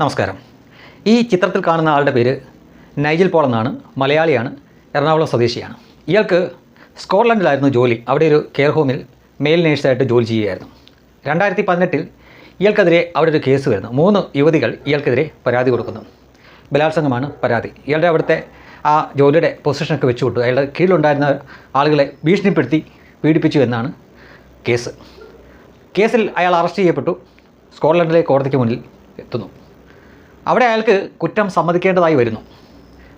നമസ്കാരം. ഈ ചിത്രത്തിൽ കാണുന്ന ആളുടെ പേര് നൈജിൽ പോൾ എന്നാണ്. മലയാളിയാണ്. എറണാകുളം സ്വദേശിയാണ്. ഇയാൾക്ക് സ്കോട്ട്ലൻഡിലായിരുന്നു ജോലി. അവിടെ ഒരു കെയർ ഹോമിൽ മെയിൽ നേഴ്സായിട്ട് ജോലി ചെയ്യുകയായിരുന്നു. രണ്ടായിരത്തി പതിനെട്ടിൽ ഇയാൾക്കെതിരെ അവിടെ ഒരു കേസ് വരുന്നു. മൂന്ന് യുവതികൾ ഇയാൾക്കെതിരെ പരാതി കൊടുക്കുന്നു. ബലാത്സംഗമാണ് പരാതി. ഇയാളുടെ അവിടുത്തെ ആ ജോലിയുടെ പൊസിഷനൊക്കെ വെച്ചുകൊണ്ട് അയാളുടെ കീഴിലുണ്ടായിരുന്ന ആളുകളെ ഭീഷണിപ്പെടുത്തി പീഡിപ്പിച്ചു എന്നാണ് കേസ്. കേസിൽ അയാൾ അറസ്റ്റ് ചെയ്യപ്പെട്ടു. സ്കോട്ട്ലൻഡിലെ കോടതിക്ക് മുന്നിൽ എത്തുന്നു. അവിടെ അയാൾക്ക് കുറ്റം സമ്മതിക്കേണ്ടതായി വരുന്നു.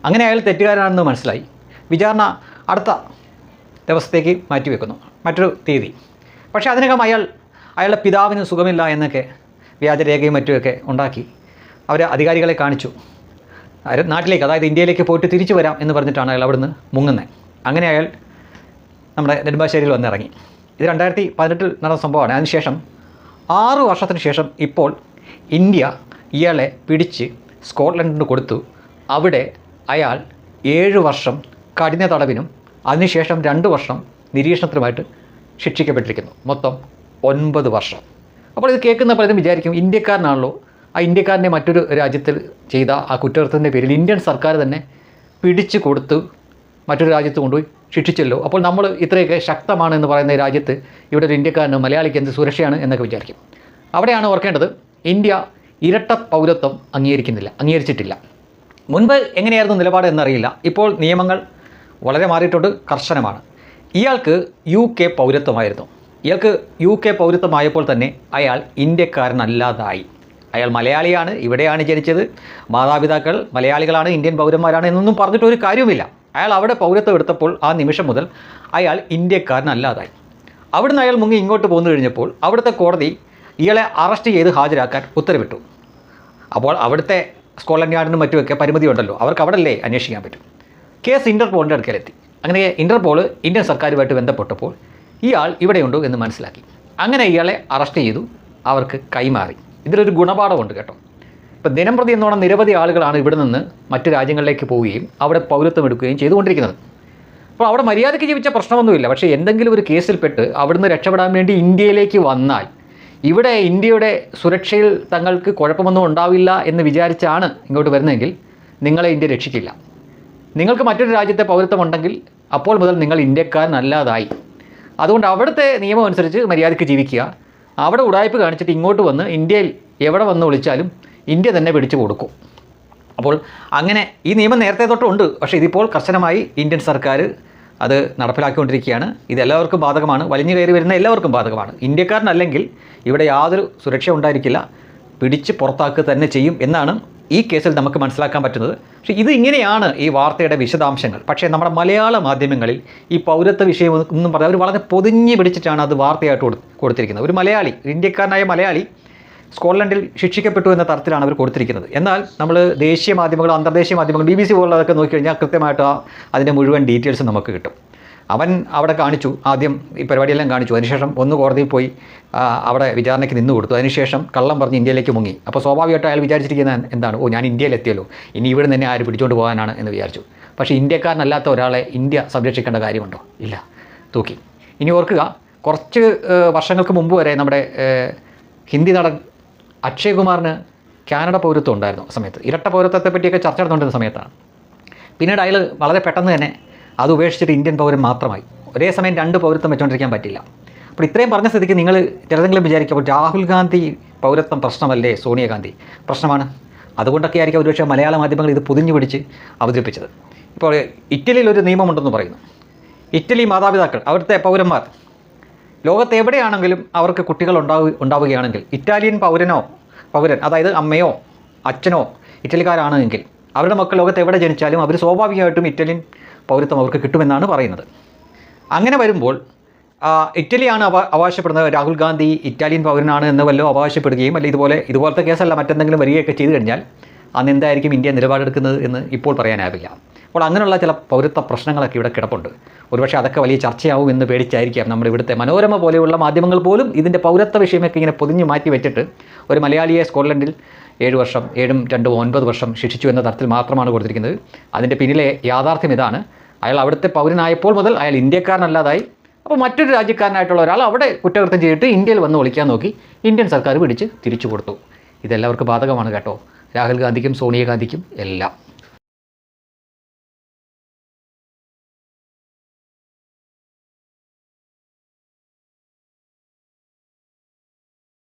അങ്ങനെ അയാൾ തെറ്റുകാരനാണെന്ന് മനസ്സിലായി. വിചാരണ അടുത്ത ദിവസത്തേക്ക് മാറ്റിവെക്കുന്നു. മറ്റൊരു തീയതി. പക്ഷേ അതിനകം അയാൾ അയാളുടെ പിതാവിന് സുഖമില്ല എന്നൊക്കെ വ്യാജരേഖയും മറ്റുമൊക്കെ ഉണ്ടാക്കി. അവർ അധികാരികളെ കാണിച്ചു. നാട്ടിലേക്ക് അതായത് ഇന്ത്യയിലേക്ക് പോയിട്ട് തിരിച്ചു വരാം എന്ന് പറഞ്ഞിട്ടാണ് അയാൾ അവിടുന്ന് മുങ്ങുന്നത്. അങ്ങനെ അയാൾ നമ്മുടെ നെടുമ്പാശ്ശേരിയിൽ വന്നിറങ്ങി. ഇത് രണ്ടായിരത്തി പതിനെട്ടിൽ നടന്ന സംഭവമാണ്. അതിനുശേഷം ആറ് വർഷത്തിന് ശേഷം ഇപ്പോൾ ഇന്ത്യ ഇയാളെ പിടിച്ച് സ്കോട്ട്ലൻഡിന് കൊടുത്തു. അവിടെ അയാൾ ഏഴ് വർഷം കഠിന തടവിനും അതിനുശേഷം രണ്ട് വർഷം നിരീക്ഷണത്തിനുമായിട്ട് ശിക്ഷിക്കപ്പെട്ടിരിക്കുന്നു. മൊത്തം ഒൻപത് വർഷം. അപ്പോൾ ഇത് കേൾക്കുന്ന പലരും വിചാരിക്കും ഇന്ത്യക്കാരനാണല്ലോ. ആ ഇന്ത്യക്കാരനെ മറ്റൊരു രാജ്യത്തിൽ ചെയ്ത ആ കുറ്റകൃത്യത്തിന്റെ പേരിൽ ഇന്ത്യൻ സർക്കാർ തന്നെ പിടിച്ചു കൊടുത്ത് മറ്റൊരു രാജ്യത്ത് കൊണ്ടുപോയി ശിക്ഷിച്ചല്ലോ. അപ്പോൾ നമ്മൾ ഇത്രയൊക്കെ ശക്തമാണ് എന്ന് പറയുന്ന രാജ്യത്ത് ഇവിടെ ഒരു ഇന്ത്യക്കാരന് മലയാളിക്ക് എന്ത് സുരക്ഷയാണ് എന്നൊക്കെ വിചാരിക്കും. അവിടെയാണ് ഓർക്കേണ്ടത് ഇന്ത്യ ഇരട്ട പൗരത്വം അംഗീകരിക്കുന്നില്ല അംഗീകരിച്ചിട്ടില്ല. മുൻപ് എങ്ങനെയായിരുന്നു നിലപാട് എന്നറിയില്ല. ഇപ്പോൾ നിയമങ്ങൾ വളരെ മാറിയിട്ടുണ്ട് കർശനമാണ്. ഇയാൾക്ക് യു കെ പൗരത്വമായിരുന്നു. ഇയാൾക്ക് യു കെ പൗരത്വമായപ്പോൾ തന്നെ അയാൾ ഇന്ത്യക്കാരനല്ലാതായി. അയാൾ മലയാളിയാണ് ഇവിടെയാണ് ജനിച്ചത്. മാതാപിതാക്കൾ മലയാളികളാണ് ഇന്ത്യൻ പൗരന്മാരാണ് എന്നൊന്നും പറഞ്ഞിട്ട് ഒരു കാര്യവുമില്ല. അയാൾ അവിടെ പൗരത്വം എടുത്തപ്പോൾ ആ നിമിഷം മുതൽ അയാൾ ഇന്ത്യക്കാരനല്ലാതായി. അവിടുന്ന് അയാൾ മുങ്ങി ഇങ്ങോട്ട് പോന്നു കഴിഞ്ഞപ്പോൾ അവിടുത്തെ കോടതി ഇയാളെ അറസ്റ്റ് ചെയ്ത് ഹാജരാക്കാൻ ഉത്തരവിട്ടു. അപ്പോൾ അവിടുത്തെ സ്കോട്ട്ലൻഡ് യാർഡിനും മറ്റുമൊക്കെ പരിമിതി ഉണ്ടല്ലോ. അവർക്ക് അവിടെല്ലേ അന്വേഷിക്കാൻ പറ്റും. കേസ് ഇന്റർപോളിന്റെ അടുക്കലെത്തി. അങ്ങനെ ഇന്റർപോൾ ഇന്ത്യൻ സർക്കാരുമായിട്ട് ബന്ധപ്പെട്ടപ്പോൾ ഇയാൾ ഇവിടെയുണ്ടോ എന്ന് മനസ്സിലാക്കി. അങ്ങനെ ഇയാളെ അറസ്റ്റ് ചെയ്തു. അവർക്ക് കൈമാറി. ഇതിലൊരു ഗുണപാഠമുണ്ട് കേട്ടോ. ഇപ്പം ദിനംപ്രതി എന്നോണം നിരവധി ആളുകളാണ് ഇവിടെ നിന്ന് മറ്റു രാജ്യങ്ങളിലേക്ക് പോവുകയും അവിടെ പൗരത്വം എടുക്കുകയും ചെയ്തുകൊണ്ടിരിക്കുന്നത്. അപ്പോൾ അവിടെ മര്യാദയ്ക്ക് ജീവിച്ച പ്രശ്നമൊന്നുമില്ല. പക്ഷേ എന്തെങ്കിലും ഒരു കേസിൽപ്പെട്ട് അവിടുന്ന് രക്ഷപ്പെടാൻ വേണ്ടി ഇന്ത്യയിലേക്ക് വന്നാൽ ഇവിടെ ഇന്ത്യയുടെ സുരക്ഷയിൽ തങ്ങൾക്ക് കുഴപ്പമൊന്നും ഉണ്ടാവില്ല എന്ന് വിചാരിച്ചാണ് ഇങ്ങോട്ട് വരുന്നതെങ്കിൽ നിങ്ങളെ ഇന്ത്യ രക്ഷിക്കില്ല. നിങ്ങൾക്ക് മറ്റൊരു രാജ്യത്തെ പൗരത്വം ഉണ്ടെങ്കിൽ അപ്പോൾ മുതൽ നിങ്ങൾ ഇന്ത്യക്കാരനല്ലാതായി. അതുകൊണ്ട് അവിടുത്തെ നിയമം അനുസരിച്ച് മര്യാദയ്ക്ക് ജീവിക്കുക. അവിടെ ഉടായ്പ കാണിച്ചിട്ട് ഇങ്ങോട്ട് വന്ന് ഇന്ത്യയിൽ എവിടെ വന്ന് വിളിച്ചാലും ഇന്ത്യ തന്നെ പിടിച്ചു കൊടുക്കും. അപ്പോൾ അങ്ങനെ ഈ നിയമം നേരത്തെ തൊട്ടുണ്ട് പക്ഷേ ഇതിപ്പോൾ കർശനമായി ഇന്ത്യൻ സർക്കാർ അത് നടപ്പിലാക്കിക്കൊണ്ടിരിക്കുകയാണ്. ഇത് എല്ലാവർക്കും ബാധകമാണ്. വലിഞ്ഞു കയറി വരുന്ന എല്ലാവർക്കും ബാധകമാണ്. ഇന്ത്യക്കാരനല്ലെങ്കിൽ ഇവിടെ യാതൊരു സുരക്ഷ ഉണ്ടായിരിക്കില്ല. പിടിച്ച് പുറത്താക്കുക തന്നെ ചെയ്യും എന്നാണ് ഈ കേസിൽ നമുക്ക് മനസ്സിലാക്കാൻ പറ്റുന്നത്. പക്ഷേ ഇത് ഇങ്ങനെയാണ് ഈ വാർത്തയുടെ വിശദാംശങ്ങൾ. പക്ഷേ നമ്മുടെ മലയാള മാധ്യമങ്ങളിൽ ഈ പൗരത്വ വിഷയം ഒന്നും പറഞ്ഞാൽ അവർ വളരെ പൊതിഞ്ഞ് പിടിച്ചിട്ടാണ് അത് വാർത്തയായിട്ട് കൊടുത്തിരിക്കുന്നത്. ഒരു മലയാളി ഇന്ത്യക്കാരനായ മലയാളി സ്കോട്ട്ലൻഡിൽ ശിക്ഷിക്കപ്പെട്ടു എന്ന തരത്തിലാണ് അവർ കൊടുത്തിരിക്കുന്നത്. എന്നാൽ നമ്മൾ ദേശീയ മാധ്യമങ്ങൾ അന്തർദേശീയ മാധ്യമങ്ങൾ ബി ബി സി പോലുള്ളതൊക്കെ നോക്കിക്കഴിഞ്ഞാൽ കൃത്യമായിട്ട് ആ അതിന്റെ മുഴുവൻ ഡീറ്റെയിൽസ് നമുക്ക് കിട്ടും. അവൻ അവിടെ കാണിച്ചു ആദ്യം ഈ പരിപാടിയെല്ലാം കാണിച്ചു. അതിനുശേഷം ഒന്ന് കോടതിയിൽ പോയി അവിടെ വിചാരണയ്ക്ക് നിന്ന് കൊടുത്തു. അതിനുശേഷം കള്ളം പറഞ്ഞ് ഇന്ത്യയിലേക്ക് മുങ്ങി. അപ്പോൾ സ്വാഭാവികമായിട്ട് അയാൾ വിചാരിച്ചിരിക്കുന്ന എന്താണ്? ഓ ഞാൻ ഇന്ത്യയിലെത്തിയല്ലോ. ഇനി ഇവിടെ തന്നെ ആര് പിടിച്ചുകൊണ്ട് പോകാനാണ് എന്ന് വിചാരിച്ചു. പക്ഷേ ഇന്ത്യക്കാരനല്ലാത്ത ഒരാളെ ഇന്ത്യ സംരക്ഷിക്കേണ്ട കാര്യമുണ്ടോ? ഇല്ല. തൂക്കി. ഇനി ഓർക്കുക കുറച്ച് വർഷങ്ങൾക്ക് മുമ്പ് വരെ നമ്മുടെ ഹിന്ദി നടൻ അക്ഷയ് കുമാറിന് കാനഡ പൗരത്വം ഉണ്ടായിരുന്നു ആ സമയത്ത്. ഇരട്ട പൗരത്വത്തെ പറ്റിയൊക്കെ ചർച്ച നടന്നുകൊണ്ടിരുന്ന സമയത്താണ്. പിന്നീട് അയാൾ വളരെ പെട്ടെന്ന് തന്നെ അത് ഉപേക്ഷിച്ചിട്ട് ഇന്ത്യൻ പൗരൻ മാത്രമായി. ഒരേ സമയം രണ്ട് പൗരത്വം വെച്ചുകൊണ്ടിരിക്കാൻ പറ്റില്ല. അപ്പോൾ ഇത്രയും പറഞ്ഞ സ്ഥിതിക്ക് നിങ്ങൾ ചിലതെങ്കിലും വിചാരിക്കുമ്പോൾ രാഹുൽ ഗാന്ധി പൗരത്വം പ്രശ്നമല്ലേ? സോണിയാഗാന്ധി പ്രശ്നമാണ്. അതുകൊണ്ടൊക്കെ ആയിരിക്കും ഒരുപക്ഷെ മലയാള മാധ്യമങ്ങൾ ഇത് പൊതിഞ്ഞു പിടിച്ച് അവതരിപ്പിച്ചത്. ഇപ്പോൾ ഇറ്റലിയിൽ ഒരു നിയമമുണ്ടെന്ന് പറയുന്നു. ഇറ്റലി മാതാപിതാക്കൾ അവിടുത്തെ പൗരന്മാർ ലോകത്ത് എവിടെയാണെങ്കിലും അവർക്ക് കുട്ടികൾ ഉണ്ടാവു ഉണ്ടാവുകയാണെങ്കിൽ ഇറ്റാലിയൻ പൗരനോ പൗരൻ അതായത് അമ്മയോ അച്ഛനോ ഇറ്റലിക്കാരാണെങ്കിൽ അവരുടെ മക്കൾ ലോകത്ത് എവിടെ ജനിച്ചാലും അവർ സ്വാഭാവികമായിട്ടും ഇറ്റാലിയൻ പൗരത്വം അവർക്ക് കിട്ടുമെന്നാണ് പറയുന്നത്. അങ്ങനെ വരുമ്പോൾ ഇറ്റലിയാണ് അവ അവകാശപ്പെടുന്നത്. രാഹുൽ ഗാന്ധി ഇറ്റാലിയൻ പൗരനാണ് എന്ന് വല്ലതും അവകാശപ്പെടുകയും അല്ലെങ്കിൽ ഇതുപോലെ ഇതുപോലത്തെ കേസല്ല മറ്റെന്തെങ്കിലും വരികയൊക്കെ ചെയ്തു കഴിഞ്ഞാൽ അന്ന് എന്തായിരിക്കും ഇന്ത്യ നിലപാടെടുക്കുന്നത് എന്ന് ഇപ്പോൾ പറയാനാവില്ല. അപ്പോൾ അങ്ങനെയുള്ള ചില പൗരത്വ പ്രശ്നങ്ങളൊക്കെ ഇവിടെ കിടപ്പുണ്ട്. ഒരുപക്ഷെ അതൊക്കെ വലിയ ചർച്ചയാവും എന്ന് പേടിച്ചായിരിക്കാം നമ്മുടെ ഇവിടുത്തെ മനോരമ പോലെയുള്ള മാധ്യമങ്ങൾ പോലും ഇതിന്റെ പൗരത്വ വിഷയമൊക്കെ ഇങ്ങനെ പൊതിഞ്ഞ് മാറ്റി വെച്ചിട്ട് ഒരു മലയാളിയെ സ്കോട്ട്ലൻഡിൽ ഏഴ് വർഷം ഏഴും രണ്ടും ഒൻപത് വർഷം ശിക്ഷിച്ചു എന്ന തരത്തിൽ മാത്രമാണ് കൊടുത്തിരിക്കുന്നത്. അതിന്റെ പിന്നിലെ യാഥാർത്ഥ്യം ഇതാണ്. അയാൾ അവിടുത്തെ പൗരനായപ്പോൾ മുതൽ അയാൾ ഇന്ത്യക്കാരനല്ലാതായി. അപ്പോൾ മറ്റൊരു രാജ്യക്കാരനായിട്ടുള്ള ഒരാൾ അവിടെ കുറ്റകൃത്യം ചെയ്തിട്ട് ഇന്ത്യയിൽ വന്ന് ഒളിക്കാൻ നോക്കി. ഇന്ത്യൻ സർക്കാർ പിടിച്ച് തിരിച്ചു കൊടുത്തു. ഇതെല്ലാവർക്കും ബാധകമാണ് കേട്ടോ. രാഹുൽ ഗാന്ധിക്കും സോണിയാഗാന്ധിക്കും എല്ലാം.